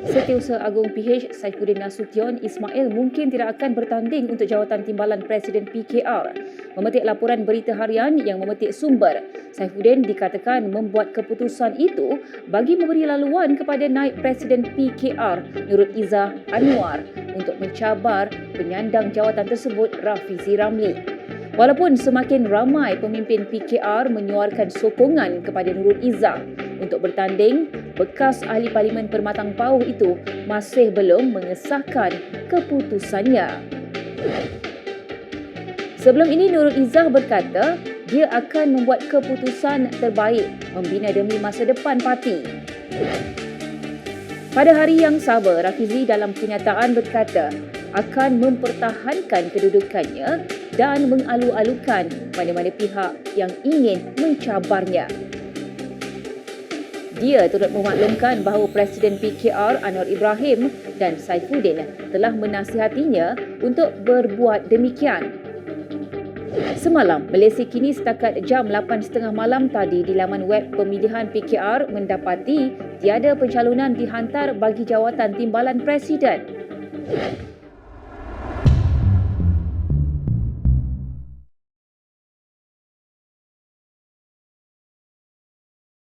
Setiausaha Agung PH Saifuddin Nasution Ismail mungkin tidak akan bertanding untuk jawatan timbalan Presiden PKR. Memetik laporan berita harian yang memetik sumber, Saifuddin dikatakan membuat keputusan itu bagi memberi laluan kepada naib Presiden PKR Nurul Izzah Anwar untuk mencabar penyandang jawatan tersebut Rafizi Ramli. Walaupun semakin ramai pemimpin PKR menyuarkan sokongan kepada Nurul Izzah untuk bertanding, bekas ahli Parlimen Permatang Pauh itu masih belum mengesahkan keputusannya. Sebelum ini Nurul Izzah berkata dia akan membuat keputusan terbaik membina demi masa depan parti. Pada hari yang sama, Rafizi dalam kenyataan berkata akan mempertahankan kedudukannya dan mengalu-alukan mana-mana pihak yang ingin mencabarnya. Dia turut memaklumkan bahawa Presiden PKR Anwar Ibrahim dan Saifuddin telah menasihatinya untuk berbuat demikian. Semalam, Malaysia kini setakat jam 8.30 malam tadi di laman web pemilihan PKR mendapati tiada pencalonan dihantar bagi jawatan timbalan Presiden.